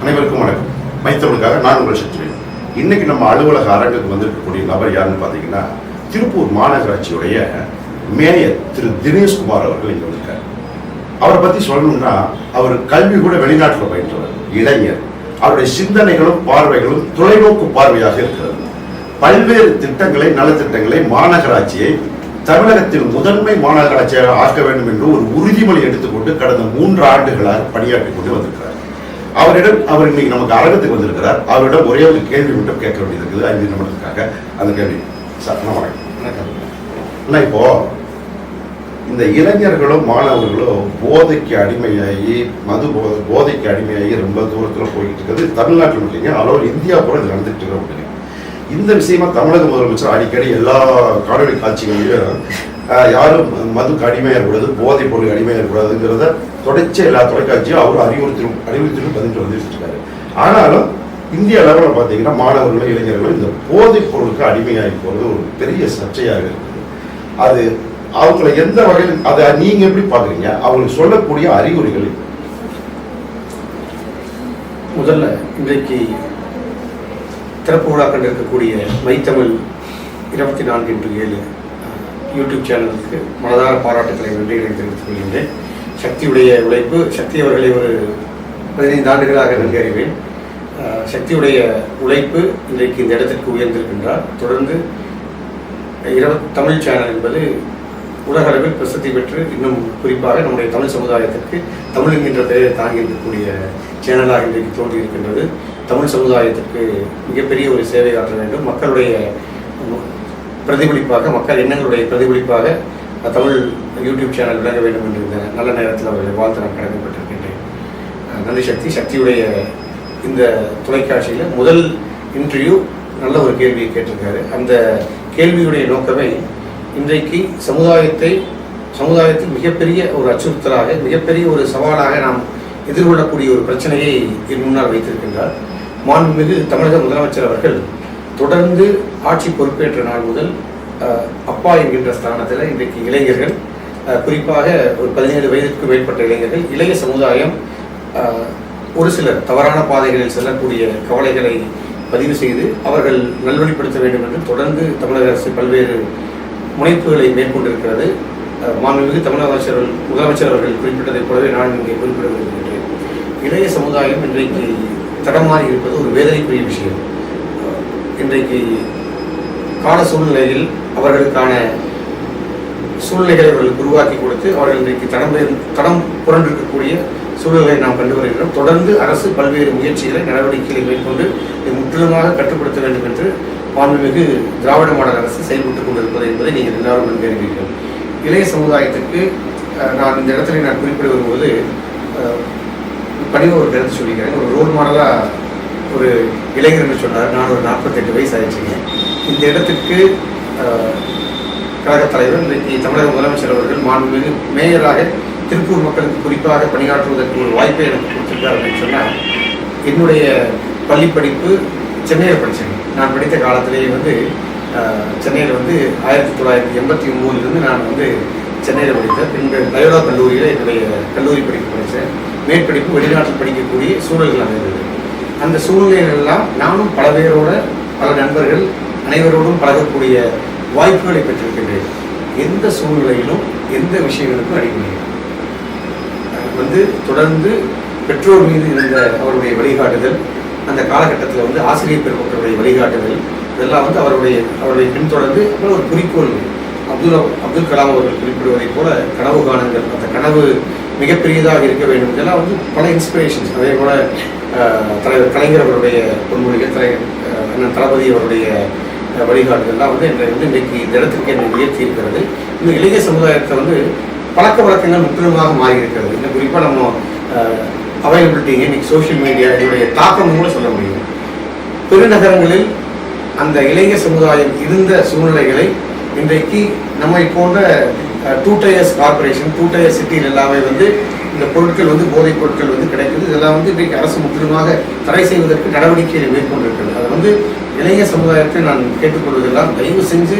அனைவருக்கும் வணக்கம். மைத்தவனுக்காக நான் உங்கள் சக்திவேல் இன்னைக்கு நம்ம அலுவலக அரங்குக்கு வந்திருக்கக்கூடிய நபர் யாருன்னு பார்த்தீங்கன்னா திருப்பூர் மாநகராட்சியுடைய மேயர் திரு தினேஷ்குமார் அவர்கள் இங்கே வந்திருக்காரு. அவரை பற்றி சொல்லணும்னா அவர் கல்வி கூட வெளிநாட்டில் பயின்றவர் இளைஞர். அவருடைய சிந்தனைகளும் பார்வைகளும் தொலைநோக்கு பார்வையாக இருக்கிறது. பல்வேறு திட்டங்களை நலத்திட்டங்களை மாநகராட்சியை தமிழகத்தில் முதன்மை மாநகராட்சியாக ஆக்க வேண்டும் என்று ஒரு உறுதிமொழி எடுத்துக்கொண்டு கடந்த மூன்று ஆண்டுகளாக பணியாற்றி கொண்டு வந்திருக்கிறார். அவரிடம் அவர் இன்னைக்கு நமக்கு அரங்கத்துக்கு வந்திருக்கிறார். அவரிடம் ஒரே ஒரு கேள்வி மட்டும் கேட்க வேண்டியது இருக்குது ஐந்து நிமிடத்துக்காக அந்த கேள்வி. சார் வணக்கம். அண்ணா இப்போ இந்த இளைஞர்களும் மாணவர்களும் போதைக்கு அடிமையாகி மது போதை போதைக்கு அடிமையாகி ரொம்ப தூரத்தில் போய்கிட்டு இருக்கிறது தமிழ்நாட்டில் மட்டும் இல்லைங்க ஆல் இந்தியா பூரா இது நடந்துட்டு இருக்க முடியும் இந்த விஷயமா தமிழக முதலமைச்சர் அடிக்கடி எல்லா காணொலி காட்சிகளையும் யாரும் மதுக்கு அடிமையாகக்கூடாது போதைப் பொருளுக்கு அடிமையாகக்கூடாதுங்கிறத தொடர்ச்சி எல்லா தொலைக்காட்சியும் அவர் அறிவுறுத்தி அறிவுறுத்தி பதினெட்டு வந்துட்டு இருக்காரு ஆனாலும் இந்திய அளவில் பார்த்தீங்கன்னா மாணவர்களும் இளைஞர்களும் இந்த போதைப் பொருளுக்கு அடிமையாகி போகிறது ஒரு பெரிய சர்ச்சையாக இருக்குது. அது அவங்கள எந்த வகையில் அதை நீங்க எப்படி பாக்குறீங்க அவங்களுக்கு சொல்லக்கூடிய அறிகுறிகள் முதல்ல இன்றைக்கு திறப்பு விழா கண்டிருக்கக்கூடிய மைத்தமிழ் இருபத்தி நான்கு இன்று ஏழு யூடியூப் சேனலுக்கு மனதார பாராட்டுக்களை நன்றிகளை தெரிவித்துக் கொள்கின்றேன். சக்தியுடைய உழைப்பு சக்தி அவர்களை ஒரு பதினைந்து ஆண்டுகளாக நன்கு அறிவேன் சக்தியுடைய உழைப்பு இன்றைக்கு இந்த இடத்திற்கு உயர்ந்திருக்கின்றார். தொடர்ந்து இரவு தமிழ் சேனல் என்பது உலக அளவில் பிரசித்தி பெற்று இன்னும் குறிப்பாக நம்முடைய தமிழ் சமுதாயத்திற்கு தமிழ் என்கின்ற பெயரை தாங்கி இருக்கக்கூடிய சேனலாக இன்றைக்கு தோன்றி இருக்கின்றது தமிழ் சமுதாயத்திற்கு மிகப்பெரிய ஒரு சேவை ஆற்ற வேண்டும். மக்களுடைய பிரதிபலிப்பாக மக்கள் எண்ணங்களுடைய பிரதிபலிப்பாக தமிழ் யூடியூப் சேனல் விளங்க வேண்டும் என்று இந்த நல்ல நேரத்தில் அவர்களை வாழ்த்து நான் கடமைப்பட்டிருக்கின்றேன். அஹ் நன்றி சக்தி. சக்தியுடைய இந்த தொலைக்காட்சியில் முதல் இன்டர்வியூ நல்ல ஒரு கேள்வியை கேட்டிருக்காரு. அந்த கேள்வியுடைய நோக்கமே இன்றைக்கு சமுதாயத்தை சமுதாயத்தில் மிகப்பெரிய ஒரு அச்சுறுத்தலாக மிகப்பெரிய ஒரு சவாலாக நாம் எதிர்கொள்ளக்கூடிய ஒரு பிரச்சனையை முன்னால் வைத்திருக்கின்றார். மாண்புமிகு தமிழக முதலமைச்சர் அவர்கள் தொடர்ந்து ஆட்சி பொறுப்பேற்ற நாள் முதல் அப்பா என்கின்ற ஸ்தானத்தில் இன்றைக்கு இளைஞர்கள் குறிப்பாக ஒரு பதினேழு வயதிற்கு மேற்பட்ட இளைஞர்கள் இளைய சமுதாயம் ஒரு சிலர் தவறான பாதைகளில் செல்லக்கூடிய கவலைகளை பதிவு செய்து அவர்கள் நல்வழிப்படுத்த வேண்டும் என்று தொடர்ந்து தமிழக அரசு பல்வேறு முனைப்புகளை மேற்கொண்டிருக்கிறது. மாண்புமிகு தமிழக அமைச்சர் முதலமைச்சர் அவர்கள் குறிப்பிட்டதைப் போலவே நான் இங்கே குறிப்பிட விரும்புகிறேன் இளைய சமுதாயம் இன்றைக்கு தடமாறி இருப்பது ஒரு வேதனைக்குரிய விஷயம். இன்றைக்கு கால சூழ்நிலையில் அவர்களுக்கான சூழ்நிலைகளை அவர்களுக்கு உருவாக்கி கொடுத்து அவர்கள் இன்றைக்கு தடம் தடம் புரண்டிருக்கக்கூடிய சூழ்நிலையை நாம் கண்டு வருகிறோம். தொடர்ந்து அரசு பல்வேறு முயற்சிகளை நடவடிக்கைகளை மேற்கொண்டு முற்றிலுமாக கட்டுப்படுத்த வேண்டும் என்று மாண்புமிகு திராவிட மாடல் அரசு செயல்பட்டுக் கொண்டிருப்பது என்பதை நீங்கள் எல்லாரும் நன்கறிவீர்கள். இளைய சமுதாயத்துக்கு நான் இந்த இடத்துல நான் குறிப்பிட வரும்போது அஹ், பணிவு ஒரு கருத்து சொல்லிக்கிறேன். ஒரு ரோல் மாடலாக ஒரு இளைஞர்னு சொன்னார். நான் ஒரு நாற்பத்தெட்டு வயசு ஆயிடுச்சுங்க. இந்த இடத்துக்கு கழகத் தலைவர் இன்றைக்கு தமிழக முதலமைச்சர் அவர்கள் மாண்புமிகு மேயராக திருப்பூர் மக்களுக்கு குறிப்பாக பணியாற்றுவதற்கு ஒரு வாய்ப்பை எனக்கு கொடுத்திருக்கார் அப்படின்னு சொன்னால் என்னுடைய பள்ளி படிப்பு சென்னையில் படித்தேன் நான் படித்த காலத்திலேயே வந்து சென்னையில் வந்து ஆயிரத்தி தொள்ளாயிரத்தி எண்பத்தி ஒம்போதுலேருந்து நான் வந்து சென்னையில் படித்தேன். பின்பு லயோலா கல்லூரியில் என்னுடைய கல்லூரி படிப்பு படித்தேன். மேற்படிப்பு வெளிநாட்டில் படிக்கக்கூடிய சூழல்கள் அமைந்தது. அந்த சூழ்நிலைகள் எல்லாம் நானும் பல பேரோட பல நண்பர்கள் அனைவரோடும் பழகக்கூடிய வாய்ப்புகளை பெற்றிருக்கின்றேன். எந்த சூழ்நிலையிலும் எந்த விஷயங்களுக்கும் அடிக்கணும் வந்து தொடர்ந்து பெற்றோர் மீது இருந்த அவருடைய வழிகாட்டுதல் அந்த காலகட்டத்தில் வந்து ஆசிரியர் பெருமக்களுடைய வழிகாட்டுதல் இதெல்லாம் வந்து அவருடைய அவருடைய பின்தொடர்ந்து அப்புறம் ஒரு குறிக்கோள். அப்துல் அப்துல் கலாம் அவர்கள் குறிப்பிடுவதைப் போல கனவு காணுங்கள் அந்த கனவு மிகப்பெரியதாக இருக்க வேண்டும். இதெல்லாம் வந்து பல இன்ஸ்பிரேஷன்ஸ் அதே போல தலைவர் கலைஞர் அவருடைய பொன்மொழிகள் தலை அண்ணன் தளபதி அவருடைய அஹ், வந்து என்னை வந்து இன்றைக்கு இந்த இடத்துக்கு என்னை உயர்த்தி இருக்கிறது இந்த இளைய சமுதாயத்தை வந்து பழக்க வழக்கங்கள் முற்றிலுமாக மாறி இருக்கிறது இன்னும் குறிப்பாக நம்ம அவைலபிலிட்டிங்க இன்னைக்கு சோஷியல் மீடியா இதனுடைய தாக்கம் கூட சொல்ல முடியும். பெருநகரங்களில் அந்த இளைய சமுதாயம் இருந்த சூழ்நிலைகளை இன்றைக்கு நம்மை போன்ற two tiers corporation two tier சிட்டியில் எல்லாமே வந்து இந்த பொருட்கள் வந்து போதைப் பொருட்கள் வந்து கிடைக்குது. இதெல்லாம் வந்து இன்றைக்கு அரசு முற்றிலுமாக தடை செய்வதற்கு நடவடிக்கைகளை மேற்கொண்டிருக்கிறது. அதை வந்து இளைய சமுதாயத்தை நான் கேட்டுக்கொள்வதெல்லாம் தயவு செஞ்சு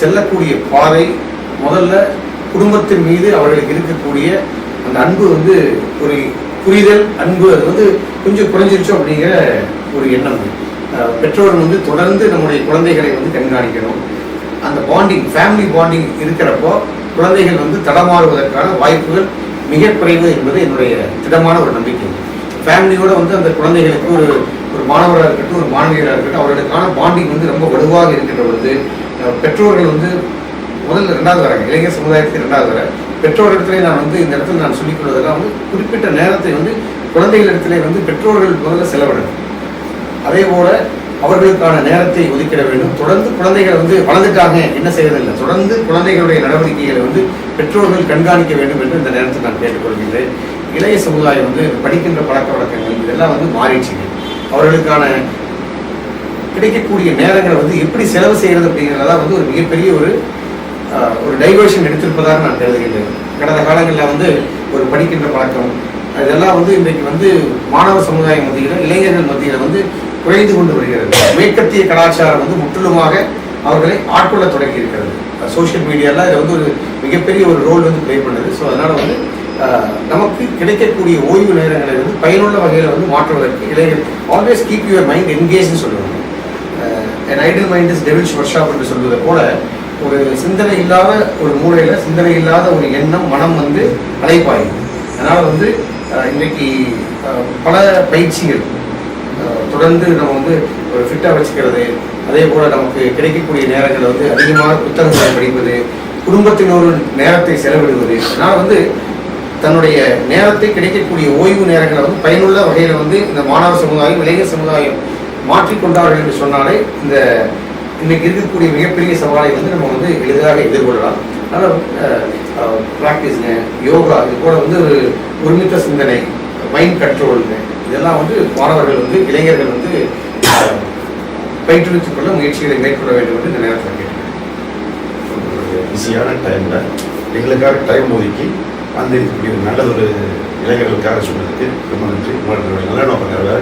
செல்லக்கூடிய பாதை முதல்ல குடும்பத்தின் மீது அவர்களுக்கு இருக்கக்கூடிய அந்த அன்பு வந்து ஒரு புரிதல் அன்பு அது வந்து கொஞ்சம் குறைஞ்சிருச்சோ அப்படிங்கிற ஒரு எண்ணம். பெற்றோர் வந்து தொடர்ந்து நம்முடைய குழந்தைகளை வந்து கண்காணிக்கணும். அந்த பாண்டிங் ஃபேமிலி பாண்டிங் இருக்கிறப்போ குழந்தைகள் வந்து தடமாறுவதற்கான வாய்ப்புகள் மிக குறைவு என்பது என்னுடைய திடமான ஒரு நம்பிக்கை. ஃபேமிலியோடு வந்து அந்த குழந்தைகளுக்கு ஒரு ஒரு மாணவராக இருக்கட்டும் ஒரு மாணவியராக இருக்கட்டும் அவர்களுக்கான பாண்டிங் வந்து ரொம்ப வலுவாக இருக்கின்ற பொழுது பெற்றோர்கள் வந்து முதல்ல ரெண்டாவது வராங்க. இளைஞர் சமுதாயத்துக்கு ரெண்டாவது வர. பெற்றோரிடத்திலே நான் வந்து இந்த இடத்துல நான் சொல்லிக் கொள்வதெல்லாம் வந்து குறிப்பிட்ட நேரத்தை வந்து குழந்தைகளிடத்திலே வந்து பெற்றோர்கள் முதல்ல செலவிடணும். அதே போல அவர்களுக்கான நேரத்தை ஒதுக்கிட வேண்டும். தொடர்ந்து குழந்தைகள் வந்து வளர்ந்துட்டாங்க என்ன செய்வதில்லை தொடர்ந்து குழந்தைகளுடைய நடவடிக்கைகளை வந்து பெற்றோர்கள் கண்காணிக்க வேண்டும் என்று இந்த நேரத்தில் நான் கேட்டுக்கொள்கின்றேன். இளைய சமுதாயம் வந்து படிக்கின்ற பழக்க வழக்கங்கள் இதெல்லாம் வந்து மாறிடுச்சுங்க அவர்களுக்கான கிடைக்கக்கூடிய நேரங்களை வந்து எப்படி செலவு செய்கிறது அப்படிங்கிறதா வந்து ஒரு மிகப்பெரிய ஒரு ஒரு டைவர்ஷன் எடுத்திருப்பதாக நான் கருதுகின்றேன். கடந்த காலங்களில் வந்து ஒரு படிக்கின்ற பழக்கம் இதெல்லாம் வந்து இன்றைக்கு வந்து மாணவ சமுதாயம் மத்தியில் இளைஞர்கள் மத்தியில் வந்து குறைந்து கொண்டு வருகிறது. மேற்கத்திய கலாச்சாரம் வந்து முற்றிலுமாக அவர்களை ஆட்கொள்ள தொடங்கி இருக்கிறது சோஷியல் மீடியாவில் இதில் வந்து ஒரு மிகப்பெரிய ஒரு ரோல் வந்து ப்ளே பண்ணுது. ஸோ அதனால் வந்து நமக்கு கிடைக்கக்கூடிய ஓய்வு நேரங்களை வந்து பயனுள்ள வகையில் வந்து மாற்றுவதற்கு இளைஞர் ஆல்வேஸ் கீப் யுவர் மைண்ட் என்கேஜ்னு சொல்லுவாங்க. An ideal mind is devil's workshop என்று சொல்வதை போல ஒரு சிந்தனை இல்லாத ஒரு மூலையில் சிந்தனை இல்லாத ஒரு எண்ணம் மனம் வந்து அலைப்பாயும் அதனால் வந்து இன்றைக்கி பல பயிற்சிகள் தொடர்ந்து நம்ம வந்து ஒரு ஃபிட்டாக வச்சுக்கிறது அதே போல் நமக்கு கிடைக்கக்கூடிய நேரங்களை வந்து அதிகமாக புத்தகங்களை படிப்பது குடும்பத்தினோடு நேரத்தை செலவிடுவது. அதனால வந்து தன்னுடைய நேரத்தை கிடைக்கக்கூடிய ஓய்வு நேரங்களை வந்து பயனுள்ள வகையில் வந்து இந்த மாணவ சமுதாயம் இளைஞர் சமுதாயம் மாற்றிக்கொண்டார்கள் என்று சொன்னாலே இந்த இன்னைக்கு இருக்கக்கூடிய மிகப்பெரிய சவாலை வந்து நம்ம வந்து எளிதாக எதிர்கொள்ளலாம். அதனால் ப்ராக்டிஸுங்க யோகா இது போல் வந்து ஒரு ஒருமித்த சிந்தனை மைண்ட் கண்ட்ரோலுங்க இதெல்லாம் வந்து மாணவர்கள் வந்து இளைஞர்கள் வந்து பயிற்றுவித்துக் கொள்ள முயற்சிகளை மேற்கொள்ள வேண்டும் என்று இந்த நேரத்தில் கேட்கிறேன் பிஸியான டைமில் எங்களுக்காக டைம் ஒதுக்கி அந்த ஒரு நல்ல ஒரு இளைஞர்களுக்காக சொன்னதுக்கு ரொம்ப நன்றி. நல்ல நோக்கம் நிறைவேற